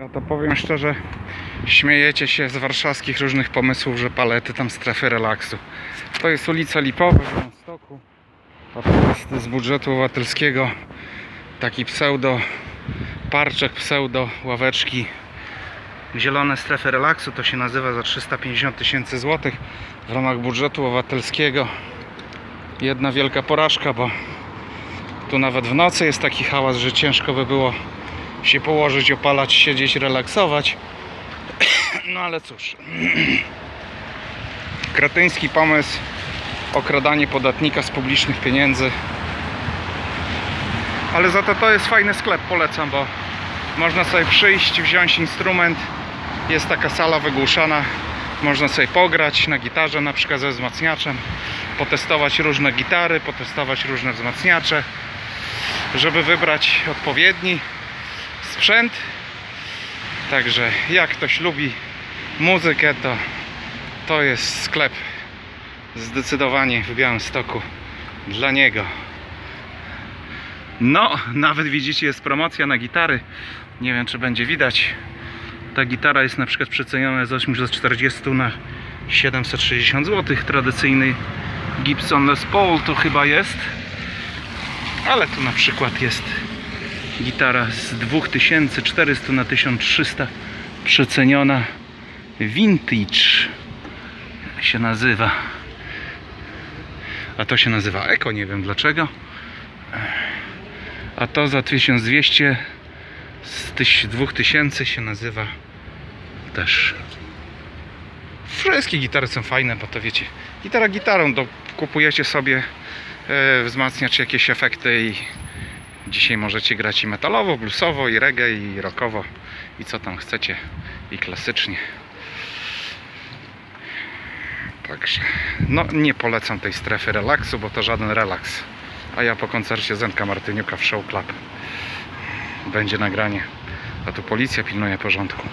Ja to powiem szczerze, śmiejecie się z warszawskich różnych pomysłów, że palety tam strefy relaksu. To jest ulica Lipowa w a to jest z budżetu obywatelskiego taki pseudo parczek, pseudo ławeczki zielone strefy relaksu, to się nazywa za 350 tysięcy złotych w ramach budżetu obywatelskiego. Jedna wielka porażka, bo tu nawet w nocy jest taki hałas, że ciężko by było się położyć, opalać, siedzieć, relaksować. No ale cóż. Kretyński pomysł, okradanie podatnika z publicznych pieniędzy. Ale za to to jest fajny sklep, polecam, bo można sobie przyjść, wziąć instrument. Jest taka sala wygłuszana. Można sobie pograć na gitarze, na przykład ze wzmacniaczem, potestować różne gitary, potestować różne wzmacniacze, żeby wybrać odpowiedni sprzęt. Także jak ktoś lubi muzykę, to to jest sklep zdecydowanie w Białymstoku dla niego. No, nawet widzicie, jest promocja na gitary. Nie wiem, czy będzie widać. Ta gitara jest na przykład przeceniona z 840 na 760 zł. Tradycyjny Gibson Les Paul to chyba jest. Ale tu na przykład jest gitara z 2400 na 1300 przeceniona. Vintage się nazywa. A to się nazywa Eko, nie wiem dlaczego. A to za 1200 z tyś- 2000 się nazywa też. Wszystkie gitary są fajne, bo to wiecie gitara gitarą, kupujecie sobie e, wzmacniacz jakieś efekty i Dzisiaj możecie grać i metalowo, bluesowo, i reggae, i rockowo, i co tam chcecie, i klasycznie. Także, no nie polecam tej strefy relaksu, bo to żaden relaks. A ja po koncercie Zenka Martyniuka w Show Club będzie nagranie. A tu policja pilnuje porządku.